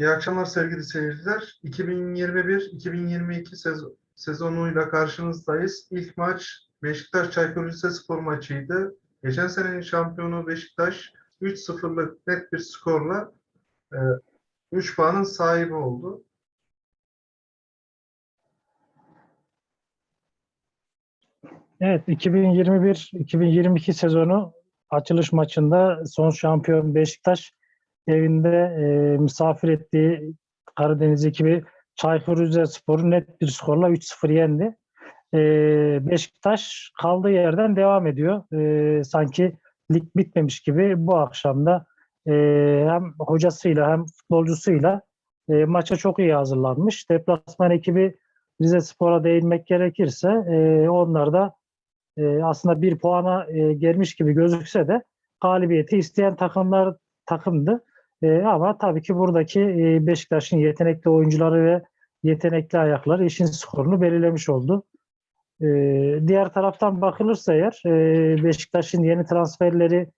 İyi akşamlar sevgili seyirciler. 2021-2022 sezon, sezonuyla karşınızdayız. İlk maç Beşiktaş Çaykur Rizespor maçıydı. Geçen senenin şampiyonu Beşiktaş 3-0'lık net bir skorla e, 3 puanın sahibi oldu. Evet, 2021-2022 sezonu açılış maçında son şampiyon Beşiktaş evinde e, misafir ettiği Karadeniz ekibi Çaykur Rizespor'u net bir skorla 3-0 yendi. E, Beşiktaş kaldığı yerden devam ediyor. E, sanki lig bitmemiş gibi bu akşam da e, hem hocasıyla hem futbolcusuyla e, maça çok iyi hazırlanmış. Deplasman ekibi Rizespor'a değinmek gerekirse e, onlar da e, aslında bir puana e, gelmiş gibi gözükse de galibiyeti isteyen takımlar takımdı. E, ama tabii ki buradaki e, Beşiktaş'ın yetenekli oyuncuları ve yetenekli ayakları işin skorunu belirlemiş oldu. E, diğer taraftan bakılırsa eğer e, Beşiktaş'ın yeni transferleri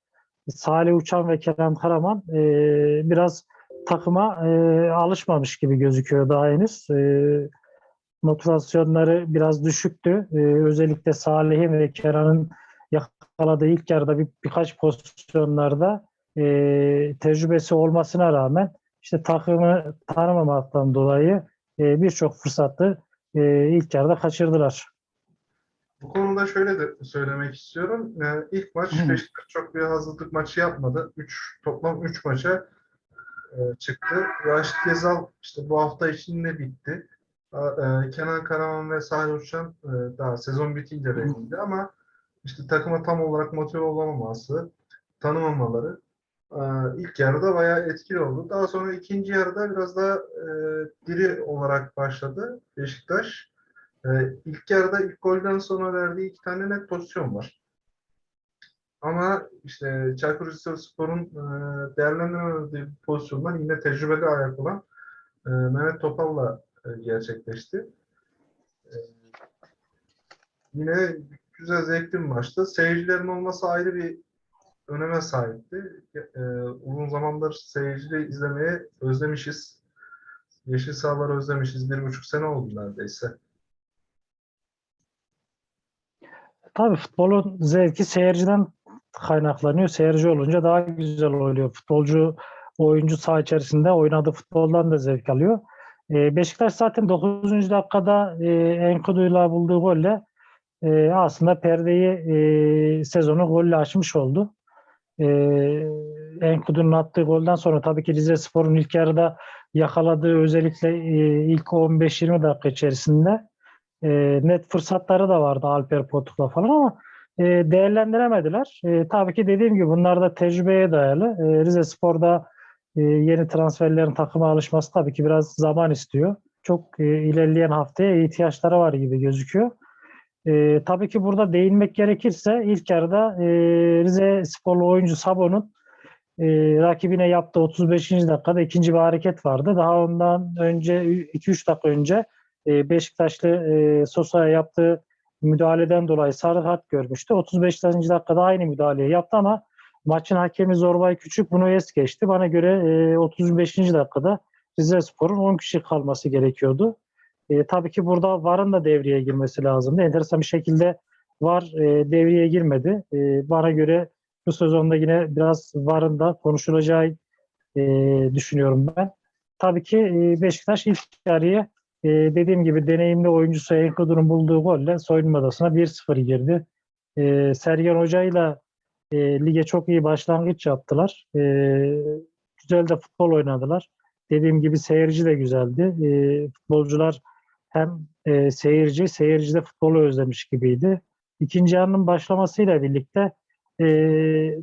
Salih Uçan ve Kerem Karaman e, biraz takıma e, alışmamış gibi gözüküyor daha henüz. E, motivasyonları biraz düşüktü. Ee, özellikle Salih'in ve Kerem'in yakaladığı ilk yarıda bir, birkaç pozisyonlarda e, tecrübesi olmasına rağmen işte takımı tanımamaktan dolayı e, birçok fırsatı e, ilk yarıda kaçırdılar. Bu konuda şöyle de söylemek istiyorum. Yani ilk maç. Beşiktaş çok bir hazırlık maçı yapmadı. 3 toplam 3 maça e, çıktı. Raşit Gezal işte bu hafta içinde bitti. E, Kenan Karaman ve Salih Uçan e, daha sezon bitince verildi ama işte takıma tam olarak motive olamaması, tanımamaları ilk yarıda bayağı etkili oldu. Daha sonra ikinci yarıda biraz daha e, diri olarak başladı Beşiktaş. E, ilk yarıda ilk golden sonra verdiği iki tane net pozisyon var. Ama işte Çaykur Rizespor'un e, değerlendiremediği pozisyonlar yine tecrübeli ayak olan e, Mehmet Topal'la e, gerçekleşti. E, yine güzel zevkli bir maçtı. Seyircilerin olması ayrı bir öneme sahipti. E, uzun zamandır seyirciyle izlemeye özlemişiz. Yeşil sahaları özlemişiz. Bir buçuk sene oldu neredeyse. Tabii futbolun zevki seyirciden kaynaklanıyor. Seyirci olunca daha güzel oluyor. Futbolcu, oyuncu saha içerisinde oynadığı futboldan da zevk alıyor. Ee, Beşiktaş zaten 9. dakikada e, Enkudu'yla bulduğu golle e, aslında perdeyi e, sezonu golle açmış oldu. E, Enkudu'nun attığı golden sonra tabii ki Rizespor'un ilk yarıda yakaladığı özellikle e, ilk 15-20 dakika içerisinde e, net fırsatları da vardı Alper Potuk'la falan ama e, değerlendiremediler. E, tabii ki dediğim gibi bunlar da tecrübeye dayalı. E, Rize Spor'da e, yeni transferlerin takıma alışması tabii ki biraz zaman istiyor. Çok e, ilerleyen haftaya ihtiyaçları var gibi gözüküyor. E, tabii ki burada değinmek gerekirse ilk yarıda e, Rize Sporlu oyuncu Sabo'nun e, rakibine yaptığı 35. dakikada ikinci bir hareket vardı. Daha ondan önce 2-3 dakika önce e, Beşiktaşlı e, Sosa'ya yaptığı müdahaleden dolayı sarı kart görmüştü. 35. dakikada aynı müdahaleyi yaptı ama maçın hakemi Zorbay Küçük bunu es geçti. Bana göre e, 35. dakikada Rizespor'un 10 kişi kalması gerekiyordu. E, tabii ki burada VAR'ın da devreye girmesi lazımdı. Enteresan bir şekilde VAR e, devreye girmedi. E, bana göre bu sezonda yine biraz VAR'ın da konuşulacağı e, düşünüyorum ben. Tabii ki e, Beşiktaş ilk yarıya e, dediğim gibi deneyimli oyuncusu Enkudu'nun bulduğu golle soyunma odasına 1-0 girdi. E, Sergen Hoca'yla e, lige çok iyi başlangıç yaptılar. E, güzel de futbol oynadılar. Dediğim gibi seyirci de güzeldi. E, futbolcular hem e, seyirci, seyirci de futbolu özlemiş gibiydi. İkinci yarının başlamasıyla birlikte e,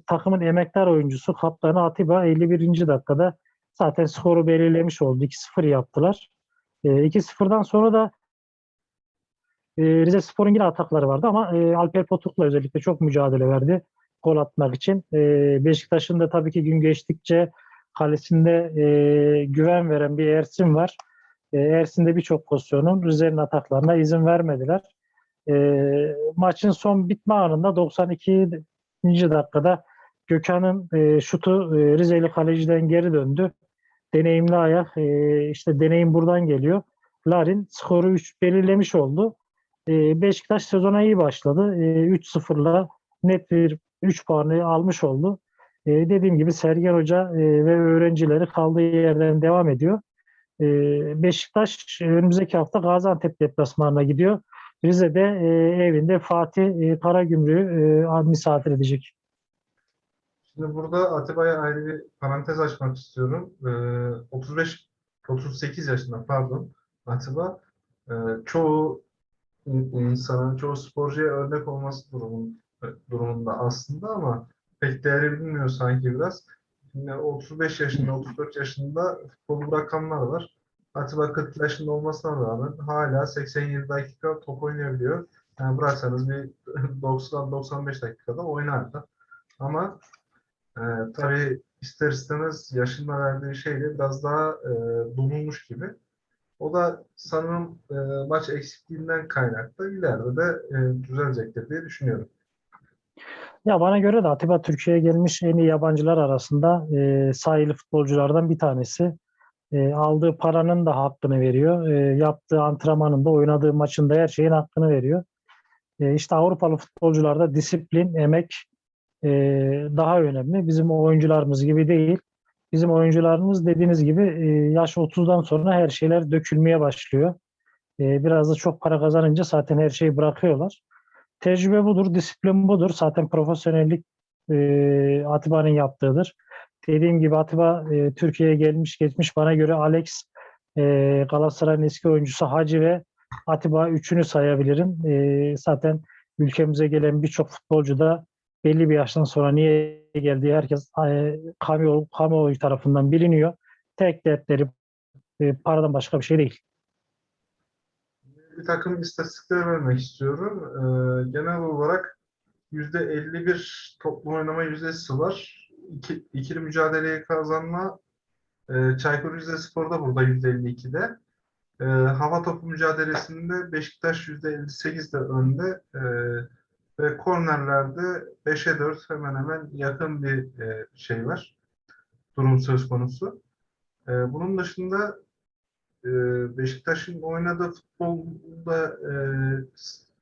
takımın emektar oyuncusu kaptanı Atiba 51. dakikada zaten skoru belirlemiş oldu. 2-0 yaptılar. E, 2-0'dan sonra da e, Rize Spor'un yine atakları vardı ama e, Alper Potuk'la özellikle çok mücadele verdi gol atmak için. E, Beşiktaş'ın da tabii ki gün geçtikçe kalesinde e, güven veren bir Ersin var. E, Ersin'de birçok pozisyonun Rize'nin ataklarına izin vermediler. E, maçın son bitme anında 92. dakikada Gökhan'ın e, şutu e, Rizeli kaleciden geri döndü. deneyimli ayak. E, işte deneyim buradan geliyor. Larin skoru 3 belirlemiş oldu. E, Beşiktaş sezona iyi başladı. E, 3-0'la net bir 3 puanı almış oldu. E, dediğim gibi Sergen Hoca e, ve öğrencileri kaldığı yerden devam ediyor. E, Beşiktaş önümüzdeki hafta Gaziantep deplasmanına gidiyor. Rize'de e, evinde Fatih e, Karagümrük'ü e, misafir edecek. Şimdi burada Atiba'ya ayrı bir parantez açmak istiyorum. Ee, 35 38 yaşında pardon Atiba Ee, çoğu in- insana, çoğu sporcuya örnek olması durumun, durumunda aslında ama pek değeri bilinmiyor sanki biraz. Şimdi 35 yaşında, 34 yaşında futbolu bırakanlar var. Atiba 40 yaşında olmasına rağmen hala 87 dakika top oynayabiliyor. Yani bıraksanız bir 90-95 dakikada oynardı. Ama ee, tabii ister istemez yaşın verdiği şeyle biraz daha e, donulmuş gibi. O da sanırım e, maç eksikliğinden kaynaklı ileride de e, düzelecektir diye düşünüyorum. Ya bana göre de Atiba Türkiye'ye gelmiş en iyi yabancılar arasında e, sayılı futbolculardan bir tanesi. E, aldığı paranın da hakkını veriyor. E, yaptığı antrenmanın da oynadığı maçın da her şeyin hakkını veriyor. E, işte Avrupalı futbolcularda disiplin, emek e, daha önemli. Bizim oyuncularımız gibi değil. Bizim oyuncularımız dediğiniz gibi e, yaş 30'dan sonra her şeyler dökülmeye başlıyor. E, biraz da çok para kazanınca zaten her şeyi bırakıyorlar. Tecrübe budur, disiplin budur. Zaten profesyonellik e, Atiba'nın yaptığıdır. Dediğim gibi Atiba e, Türkiye'ye gelmiş geçmiş bana göre Alex, e, Galatasaray'ın eski oyuncusu Hacı ve Atiba üçünü sayabilirim. E, zaten ülkemize gelen birçok futbolcu da belli bir yaştan sonra niye geldiği herkes e, kamuoyu, tarafından biliniyor. Tek dertleri e, paradan başka bir şey değil. Bir takım istatistikler vermek istiyorum. Ee, genel olarak %51 toplu oynama yüzdesi var. İki, ikili mücadeleyi kazanma e, Çaykur Rizespor'da burada %52'de. E, hava topu mücadelesinde Beşiktaş %58'de önde. E, ve kornerlerde 5'e 4 hemen hemen yakın bir e, şey var. Durum söz konusu. E, bunun dışında e, Beşiktaş'ın oynadığı futbolda e,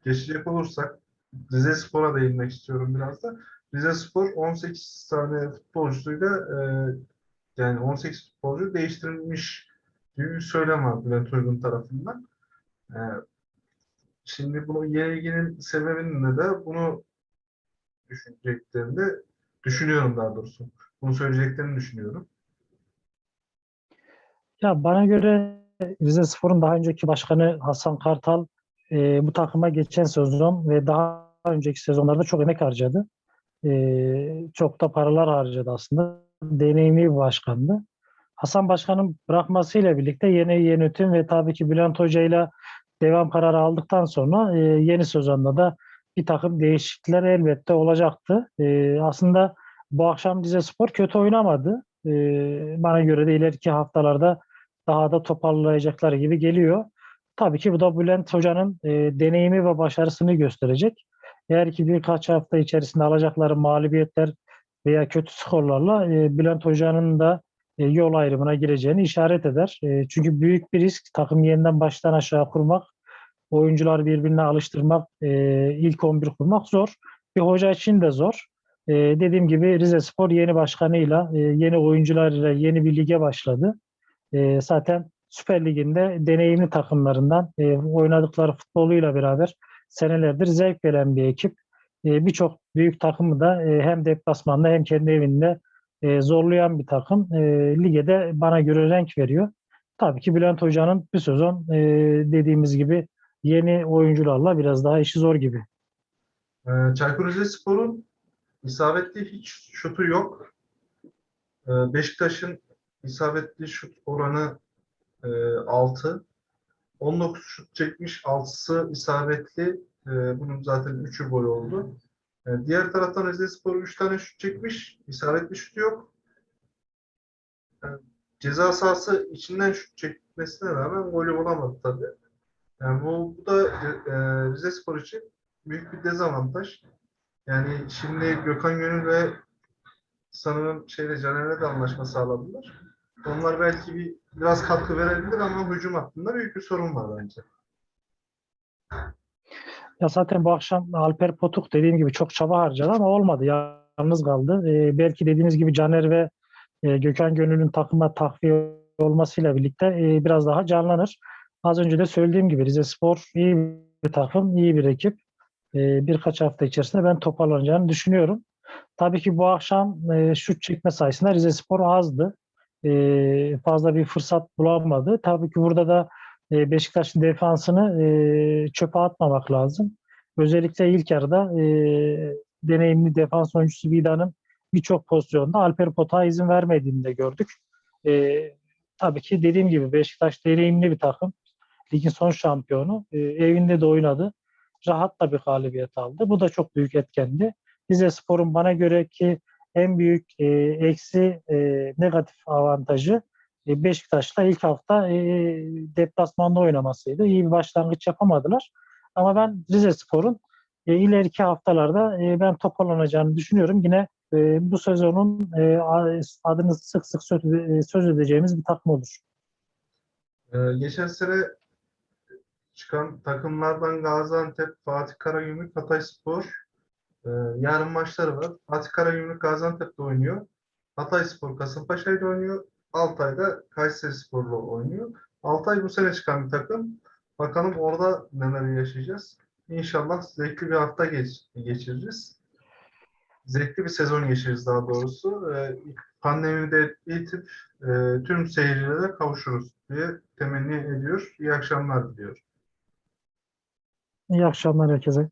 geçecek olursak Rize Spor'a değinmek istiyorum biraz da. Rize Spor 18 tane futbolcusuyla e, yani 18 futbolcu değiştirilmiş gibi bir söylem var Bülent Uygun tarafından. E, Şimdi bunu yenilginin sebebini de bunu düşüneceklerini düşünüyorum daha doğrusu. Bunu söyleyeceklerini düşünüyorum. Ya bana göre Rize Spor'un daha önceki başkanı Hasan Kartal e, bu takıma geçen sezon ve daha önceki sezonlarda çok emek harcadı. E, çok da paralar harcadı aslında. Deneyimli bir başkandı. Hasan Başkan'ın bırakmasıyla birlikte yeni yönetim ve tabii ki Bülent Hoca ile devam kararı aldıktan sonra e, yeni sezonda da bir takım değişiklikler elbette olacaktı. E, aslında bu akşam Rize Spor kötü oynamadı. E, bana göre de ileriki haftalarda daha da toparlayacaklar gibi geliyor. Tabii ki bu da Bülent Hoca'nın e, deneyimi ve başarısını gösterecek. Eğer ki birkaç hafta içerisinde alacakları mağlubiyetler veya kötü skorlarla e, Bülent Hoca'nın da e, yol ayrımına gireceğini işaret eder. E, çünkü büyük bir risk takım yeniden baştan aşağı kurmak, oyuncular birbirine alıştırmak, e, ilk 11 kurmak zor. Bir hoca için de zor. E, dediğim gibi Rize Spor yeni başkanıyla, e, yeni oyuncularıyla yeni bir lige başladı. E, zaten Süper Lig'inde deneyimli takımlarından e, oynadıkları futboluyla beraber senelerdir zevk veren bir ekip. E, Birçok büyük takımı da e, hem deplasmanda hem kendi evinde e, zorlayan bir takım. E, lige de bana göre renk veriyor. Tabii ki Bülent Hoca'nın bir sezon e, dediğimiz gibi yeni oyuncularla biraz daha işi zor gibi. Ee, Çaykur Rizespor'un isabetli hiç şutu yok. Ee, Beşiktaş'ın isabetli şut oranı e, 6. 19 şut çekmiş, 6'sı isabetli. Ee, bunun zaten 3'ü gol oldu. Ee, diğer taraftan Rizespor 3 tane şut çekmiş, isabetli şut yok. Ee, ceza sahası içinden şut çekmesine rağmen golü bulamadı tabii. Yani bu, bu da e, Rizespor için büyük bir dezavantaj. Yani şimdi Gökhan Gönül ve sanırım şeyle Caner'le de anlaşma sağladılar. Onlar belki bir biraz katkı verebilir ama hücum hattında büyük bir sorun var bence. Ya zaten bu akşam Alper Potuk dediğim gibi çok çaba harcadı ama olmadı. Yalnız kaldı. Ee, belki dediğiniz gibi Caner ve e, Gökhan Gönül'ün takıma takviye olmasıyla birlikte e, biraz daha canlanır. Az önce de söylediğim gibi Rizespor iyi bir takım, iyi bir ekip. E, birkaç hafta içerisinde ben toparlanacağını düşünüyorum. Tabii ki bu akşam e, şut çekme sayısında Rizespor azdı. E, fazla bir fırsat bulamadı. Tabii ki burada da e, Beşiktaş'ın defansını e, çöpe atmamak lazım. Özellikle ilk yarıda deneyimli defans oyuncusu Vida'nın birçok pozisyonda Alper Pota'ya izin vermediğini de gördük. Tabii ki dediğim gibi Beşiktaş deneyimli bir takım. Ligin son şampiyonu. Evinde de oynadı. Rahat da bir galibiyet aldı. Bu da çok büyük etkendi. Rize Spor'un bana göre ki en büyük e, eksi e, negatif avantajı e, Beşiktaş'la ilk hafta e, deplasmanda oynamasıydı. İyi bir başlangıç yapamadılar. Ama ben Rize Spor'un e, ileriki haftalarda e, ben toparlanacağını düşünüyorum. Yine e, bu sezonun e, adını sık sık söz, e, söz edeceğimiz bir takım olur. Ee, geçen sene çıkan takımlardan Gaziantep, Fatih Karagümrük, Hatayspor e, yarın maçları var. Fatih Karagümrük Gaziantep'te oynuyor. Hatayspor Kasımpaşa'yla oynuyor. Altay'da Kayserispor'la oynuyor. Altay bu sene çıkan bir takım. Bakalım orada neler yaşayacağız. İnşallah zevkli bir hafta geç, geçiririz. Zevkli bir sezon geçiririz daha doğrusu. Ee, pandemide itip e, tüm seyircilere kavuşuruz diye temenni ediyor. İyi akşamlar diliyor. İyi akşamlar herkese.